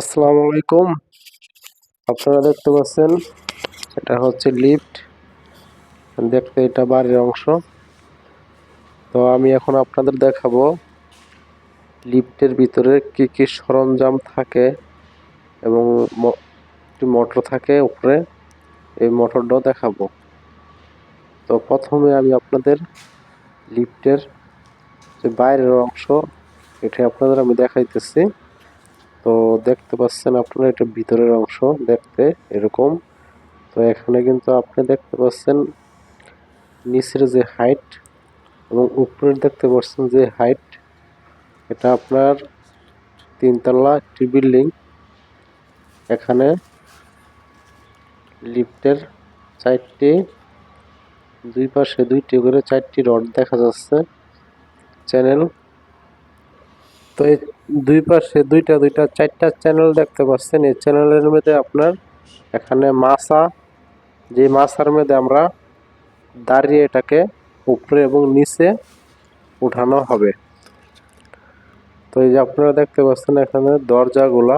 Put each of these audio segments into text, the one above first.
আসসালামু আলাইকুম। আপনারা দেখতে পাচ্ছেন, এটা হচ্ছে লিফট দেখতে এটা বাড়ির অংশ। তো আমি এখন আপনাদের দেখাবো লিফটের ভিতরে কি কি সরঞ্জাম থাকে এবং একটি মোটর থাকে উপরে, এই মোটরটাও দেখাবো। তো প্রথমে আমি আপনাদের লিফটের যে বাইরের অংশ, এটা আপনাদের আমি দেখাইতেছি। তো দেখতে পাচ্ছেন আপনারা এটা ভিতরের অংশ দেখতে এরকম। তো এখানে কিন্তু আপনি দেখতে পাচ্ছেন নিচের যে হাইট এবং উপরের দেখতে পাচ্ছেন যে হাইট এটা আপনার তিনতলা একটি বিল্ডিং এখানে লিফটের চারটি, দুই পাশে দুইটি করে চারটি রড দেখা যাচ্ছে। চ্যানেল তো এই দুই পাশে দুইটা দুইটা, চারটা চ্যানেল দেখতে পাচ্ছেন। এই চ্যানেলের মধ্যে আপনার এখানে মাছা, যে মাছার মধ্যে আমরা দাঁড়িয়ে এটাকে উপরে এবং নিচে উঠানো হবে। তো এই যে আপনারা দেখতে পাচ্ছেন এখানে দরজাগুলা।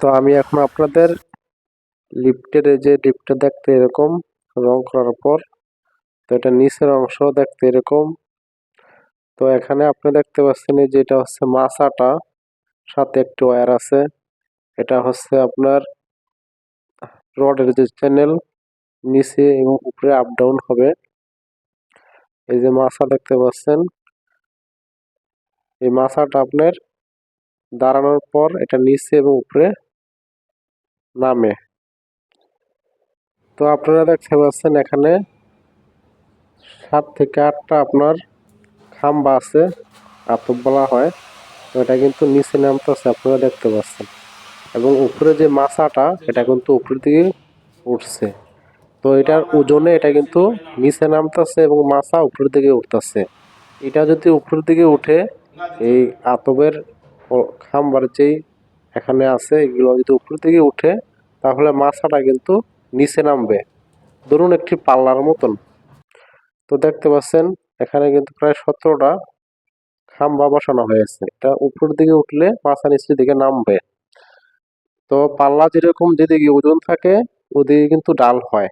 তো আমি এখন আপনাদের লিফটের যে লিফটটা দেখতে এরকম রং করার পর তো এটা নিচের অংশ দেখতে এরকম। তো এখানে আপনি দেখতে পাচ্ছেন যে এটা হচ্ছে মাছাটা, সাথে একটি ওয়্যার আছে। এটা হচ্ছে আপনার রডের যে চ্যানেল নিচে এবং উপরে আপ ডাউন হবে। এই যে মাছা দেখতে পাচ্ছেন। এই মাছাটা আপনার দাঁড়ানোর পর এটা নিচে এবং উপরে নামে। তো আপনারা দেখতে পাচ্ছেন এখানে সাত থেকে আটটা আপনার খাম্বা আছে, আতপ বলা হয়। এটা কিন্তু নিচে নামতেছে আপনারা দেখতে পাচ্ছেন। এবং উপরে যে মাছাটা এটা কিন্তু উপরের দিকে উঠছে। তো এটার ওজনে এটা কিন্তু নিচে নামতেছে এবং মাছা উপরের দিকে উঠতেছে এটা যদি উপরের দিকে উঠে, এই আতবের খাম্বার যেই এখানে আছে, এগুলো যদি উপরের দিকে উঠে, তাহলে মাছাটা কিন্তু নিচে নামবে। ধরুন একটি পাল্লার মতন। তো দেখতে পাচ্ছেন, এখানে কিন্তু প্রায় সতেরোটা খাম্বা বসানো হয়েছে। এটা উপরের দিকে উঠলে মাথা নিচের দিকে নামবে। তো পাল্লা যেরকম যেদিকে ওজন থাকে, ওদিকে কিন্তু ডাল হয়।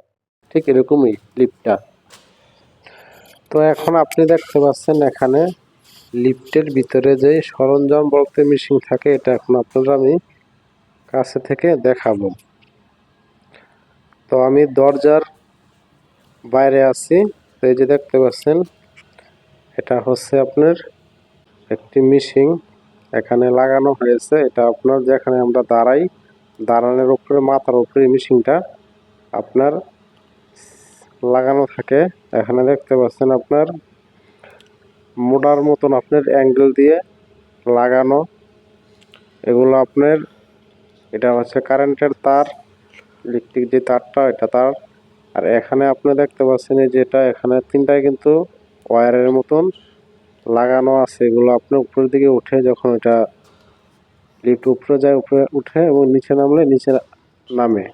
ঠিক এরকমই লিফটটা তো এখন আপনি দেখতে পাচ্ছেন, এখানে লিফটের ভিতরে যে সরঞ্জাম বলতে মেশিন থাকে, এটা এখন আপনারা আমি কাছে থেকে দেখাবো। তো আমি দরজার বাইরে আছি। তো এই যে দেখতে পাচ্ছেন, এটা হচ্ছে আপনার একটি মেশিন এখানে লাগানো হয়েছে। এটা আপনার যেখানে আমরা দাঁড়াই, দাঁড়ানোর উপরে, মাথার উপরে মেশিনটা আপনার লাগানো থাকে। এখানে দেখতে পাচ্ছেন আপনার মোডার মতন আপনার অ্যাঙ্গেল দিয়ে লাগানো। এগুলো আপনার, এটা হচ্ছে কারেন্টের তার ইলেকট্রিক যে তারটা, এটা তার আর এখানে আপনি দেখতে পাচ্ছেন যেটা, এখানে তিনটায় কিন্তু ওয়্যারের মতন লাগানো আছে। এগুলো আপনি উপরের দিকে উঠে যখন এটা লিফট উপরে যায়, উপরে উঠে এবং নিচে নামলে নিচে নামে।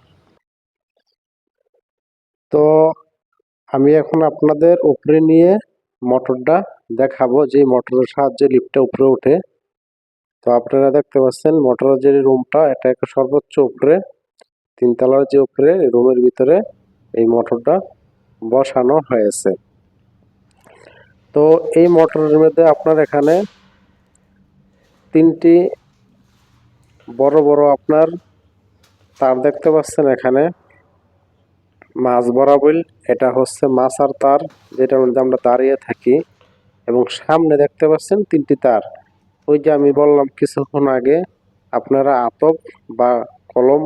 তো আমি এখন আপনাদের উপরে নিয়ে মোটরটা দেখাবো যে মোটরের সাহায্যে লিফটটা উপরে ওঠে তো আপনারা দেখতে পাচ্ছেন মোটরের যে রুমটা এটা একটা সর্বোচ্চ উপরে, তিনতলার যে উপরে রুমের ভিতরে এই মোটরটা বসানো হয়েছে। তো এই মোটরের মধ্যে আপনার এখানে তিনটি বড় বড় আপনার তার দেখতে পাচ্ছেন এখানে মাছ বরাবর। এটা হচ্ছে মাছ আর তার, যেটার মধ্যে আমরা দাঁড়িয়ে থাকি। এবং সামনে দেখতে পাচ্ছেন তিনটি তার। ওই যে আমি বললাম কিছুক্ষণ আগে, আপনারা আতপ বা কলম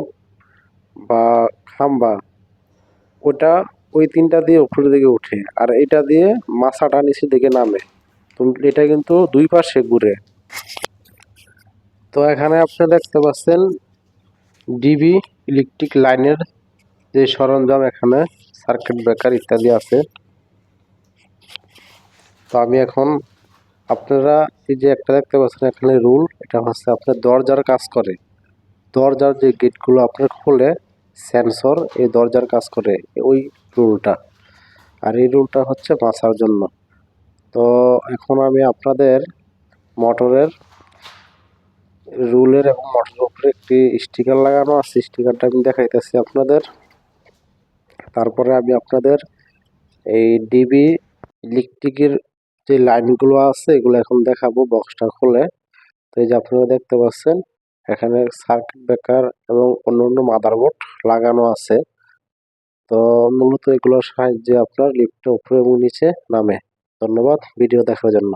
বা খাম্বা ওটা ওই তিনটা দিয়ে উপরের দিকে উঠে, আর এটা দিয়ে মাছাটা নিচের দিকে নামে। তো এটা কিন্তু দুই পাশে ঘুরে। তো এখানে আপনি দেখতে পাচ্ছেন ডিবি ইলেকট্রিক লাইনের যে সরঞ্জাম এখানে সার্কিট ব্রেকার ইত্যাদি আছে। তো আমি এখন আপনারা এই যে একটা দেখতে পাচ্ছেন এখানে রুল, এটা হচ্ছে আপনার দরজার কাজ করে। দরজার যে গেটগুলো আপনার খুলে সেন্সর এই দরজার কাজ করে ওই রুলটা। আর এই রুলটা হচ্ছে বাঁচার জন্য। তো এখন আমি আপনাদের মোটরের রুলের এবং মোটরের উপরে একটি স্টিকার লাগানো আছে। স্টিকারটা আমি দেখাইতেছি আপনাদের। তারপরে আমি আপনাদের এই ডিবি ইলেকট্রিকের যে লাইনগুলো আছে, এগুলো এখন দেখাবো, বক্সটা খুলে। তো এই যে আপনারা দেখতে পাচ্ছেন এখানে সার্কিট ব্রেকার এবং অন্যান্য মাদারবোর্ড লাগানো আছে। তো মূলত এগুলোর সাহায্যে আপনার লিফটটা উপরে এবং নিচে নামে। ধন্যবাদ ভিডিও দেখার জন্য।